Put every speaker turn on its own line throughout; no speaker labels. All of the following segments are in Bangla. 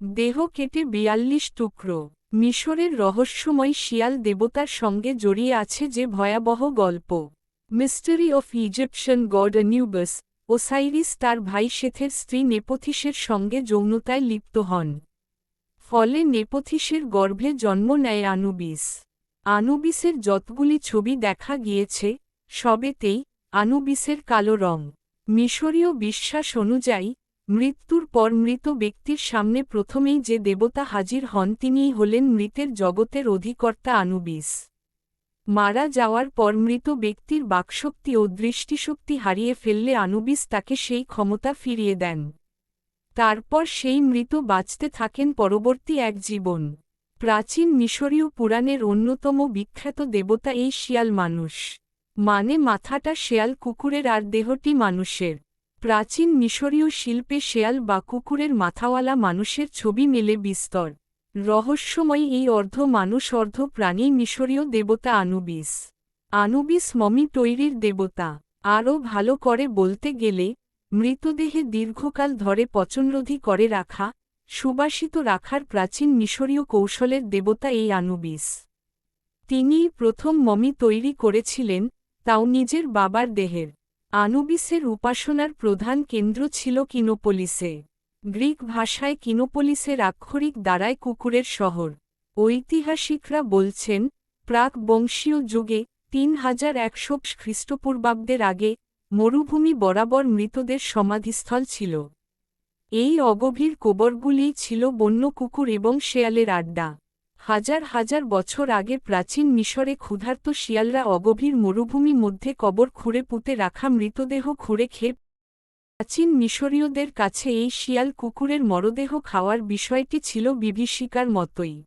দেহ কেটে বিয়াল্লিশ টুকরো। মিশরের রহস্যময় শিয়াল দেবতার সঙ্গে জড়িয়ে আছে যে ভয়াবহ গল্প। Mystery of Egyptian god Anubis, Osiris তার ভাই শেথের স্ত্রী নেপথিসের সঙ্গে যৌনতায় লিপ্ত হন। ফলে নেপথিসের গর্ভে জন্ম নেয় আনুবিস। আনুবিসের যতগুলি ছবি দেখা গিয়েছে, সবেতেই আনুবিসের কালো রং। মিশরীয় বিশ্বাস অনুযায়ী মৃত্যুর পর মৃত ব্যক্তির সামনে প্রথমেই যে দেবতা হাজির হন তিনিই হলেন মৃতের জগতের অধিকর্তা আনুবিস। মারা যাওয়ার পর মৃত ব্যক্তির বাকশক্তি ও দৃষ্টিশক্তি হারিয়ে ফেললে আনুবিস তাকে সেই ক্ষমতা ফিরিয়ে দেন। তারপর সেই মৃত বাঁচতে থাকেন পরবর্তী এক জীবন। প্রাচীন মিশরীয় পুরাণের অন্যতম বিখ্যাত দেবতা এই শিয়াল মানুষ। মানে মাথাটা শেয়াল কুকুরের আর দেহটি মানুষের। প্রাচীন মিশরীয় শিল্পে শেয়াল বা কুকুরের মাথাওয়ালা মানুষের ছবি মেলে বিস্তর। রহস্যময় এই অর্ধ মানুষ, অর্ধ প্রাণী মিশরীয় দেবতা আনুবিস। আনুবিস মমি তৈরির দেবতা। আরও ভালো করে বলতে গেলে, মৃতদেহে দীর্ঘকাল ধরে পচনরোধী করে রাখা, সুবাসিত রাখার প্রাচীন মিশরীয় কৌশলের দেবতা এই আনুবিস। তিনিই প্রথম মমি তৈরি করেছিলেন, তাও নিজের বাবার দেহের। আনুবিসের উপাসনার প্রধান কেন্দ্র ছিল কিনোপলিসে। গ্রিক ভাষায় কিনোপলিসের আক্ষরিক দ্বারায় কুকুরের শহর। ঐতিহাসিকরা বলছেন, প্রাক বংশীয় যুগে তিন হাজার একশো খ্রিস্টপূর্বাব্দের আগে মরুভূমি বরাবর মৃতদের সমাধিস্থল ছিল। এই অগভীর কোবরগুলিই ছিল বন্য কুকুর এবং শেয়ালের আড্ডা। হাজার হাজার বছর আগে প্রাচীন মিশরে ক্ষুধার্ত শিয়ালরা অগভীর মরুভূমি মধ্যে কবর খুঁড়ে পুঁতে রাখা মৃতদেহ খুঁড়ে খেয়ে প্রাচীন মিশরীয়দের কাছে এই শিয়াল কুকুরের মরদেহ খাওয়ার বিষয়টি ছিল বিভীষিকার মতোই।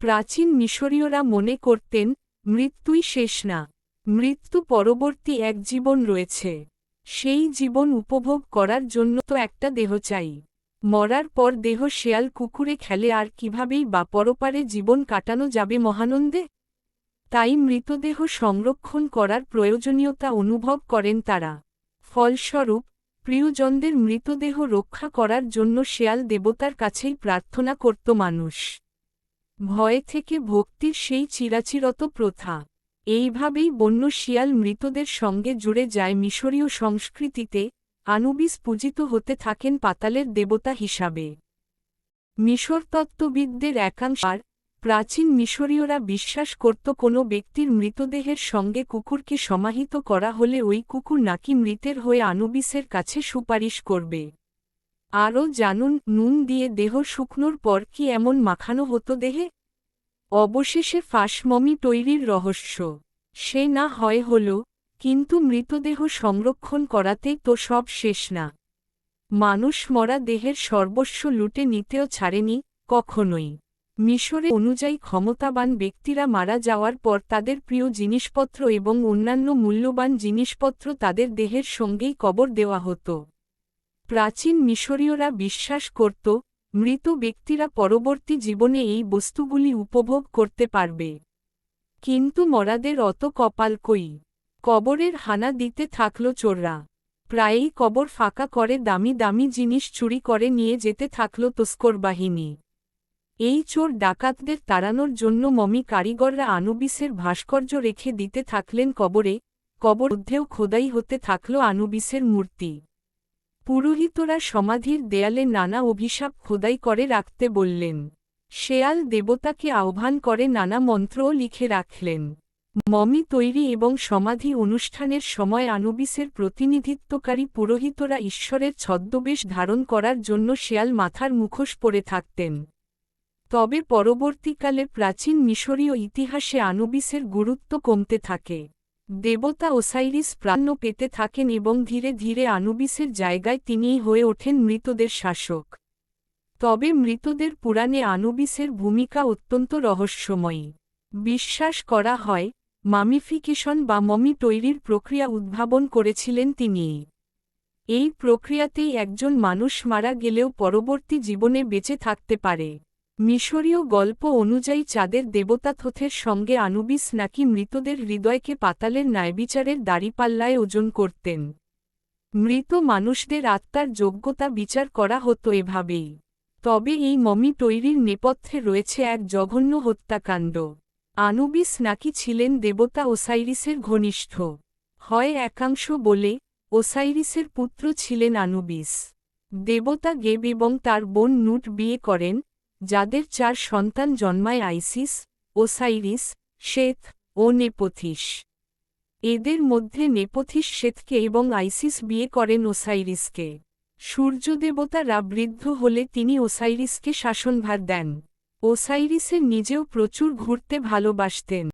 প্রাচীন মিশরীয়রা মনে করতেন, মৃত্যুই শেষ না, মৃত্যু পরবর্তী এক জীবন রয়েছে। সেই জীবন উপভোগ করার জন্য তো একটা দেহ চাই। মরার পর দেহ শেয়াল কুকুরে খেলে আর কিভাবেই বা পরপারে জীবন কাটানো যাবে মহানন্দে? তাই মৃতদেহ সংরক্ষণ করার প্রয়োজনীয়তা অনুভব করেন তারা। ফলস্বরূপ, প্রিয়জনদের মৃতদেহ রক্ষা করার জন্য শেয়াল দেবতার কাছেই প্রার্থনা করত মানুষ। ভয় থেকে ভক্তির সেই চিরাচিরত প্রথা। এইভাবেই বন্য শিয়াল মৃতদের সঙ্গে জুড়ে যায় মিশরীয় সংস্কৃতিতে আনুবিস পূজিত হতে থাকেন পাতালের দেবতা হিসাবে। মিশর তত্ত্ববিদদের একাংশ আর প্রাচীন মিশরীয়রা বিশ্বাস করত কোনো ব্যক্তির মৃতদেহের সঙ্গে কুকুরকে সমাহিত করা হলে ওই কুকুর নাকি মৃতের হয়ে আনুবিসের কাছে সুপারিশ করবে। আরও জানুন, নুন দিয়ে দেহ শুকনোর পর কি এমন মাখানো হতো দেহে? অবশেষে ফাঁসমমি তৈরির রহস্য। সে না হয় হল কিন্তু মৃতদেহ সংরক্ষণ করাতেই তো সব শেষ না। মানুষ মরা দেহের সর্বস্ব লুটে নিতেও ছাড়েনি, কখনোই। মিশরে অনুযায়ী ক্ষমতাবান ব্যক্তিরা মারা যাওয়ার পর তাদের প্রিয় জিনিসপত্র এবং অন্যান্য মূল্যবান জিনিসপত্র তাদের দেহের সঙ্গেই কবর দেওয়া হতো। প্রাচীন মিশরীয়রা বিশ্বাস করত, মৃত ব্যক্তিরা পরবর্তী জীবনে এই বস্তুগুলি উপভোগ করতে পারবে। কিন্তু মরাদের অত কপাল কই। কবরের হানা দিতে থাকল চোররা। প্রায়ই কবর ফাঁকা করে দামি দামি জিনিস চুরি করে নিয়ে যেতে থাকল তস্কর বাহিনী। এই চোর ডাকাতদের তাড়ানোর জন্য মমি কারিগররা আনুবিসের ভাস্কর্য রেখে দিতে থাকলেন কবরে, কবর মধ্যেও খোদাই হতে থাকল আনুবিসের মূর্তি। পুরোহিতরা সমাধির দেয়ালে নানা অভিশাপ খোদাই করে রাখতে বললেন। শেয়াল দেবতাকে আহ্বান করে নানা মন্ত্রও লিখে রাখলেন। মমি তৈরি এবং সমাধি অনুষ্ঠানের সময় আনুবিসের প্রতিনিধিত্বকারী পুরোহিতরা ঈশ্বরের ছদ্মবেশ ধারণ করার জন্য শেয়াল মাথার মুখোশ পরে থাকতেন। তবে পরবর্তীকালে প্রাচীন মিশরীয় ইতিহাসে আনুবিসের গুরুত্ব কমতে থাকে। দেবতা ওসাইরিস প্রাণ্য পেতে থাকেন এবং ধীরে ধীরে আনুবিসের জায়গায় তিনিই হয়ে ওঠেন মৃতদের শাসক। তবে মৃতদের পুরাণে আনুবিসের ভূমিকা অত্যন্ত রহস্যময়ী। বিশ্বাস করা হয় মামিফিকেশন বা মমি তৈরির প্রক্রিয়া উদ্ভাবন করেছিলেন তিনি। এই প্রক্রিয়াতেই একজন মানুষ মারা গেলেও পরবর্তী জীবনে বেঁচে থাকতে পারে। মিশরীয় গল্প অনুযায়ী চাঁদের দেবতা থথের সঙ্গে আনুবিস নাকি মৃতদের হৃদয়কে পাতালের ন্যায়বিচারের দাড়িপাল্লায় ওজন করতেন। মৃত মানুষদের আত্মার যোগ্যতা বিচার করা হতো এভাবেই। তবে এই মমি তৈরির নেপথ্যে রয়েছে এক জঘন্য হত্যাকাণ্ড। আনুবিস নাকি ছিলেন দেবতা ওসাইরিসের ঘনিষ্ঠ। হয় একাংশ বলে, ওসাইরিসের পুত্র ছিলেন আনুবিস। দেবতা গেব এবং তার বোন নুট বিয়ে করেন, যাদের চার সন্তান জন্মায় আইসিস, ওসাইরিস, শ্বেত ও নেপথিস। এদের মধ্যে নেপথিস শ্বেতকে এবং আইসিস বিয়ে করেন ওসাইরিসকে। সূর্যদেবতারা বৃদ্ধ হলে তিনি ওসাইরিসকে শাসনভার দেন। ওসাইরিসের নিজেও প্রচুর ঘুরতে ভালোবাসতেন।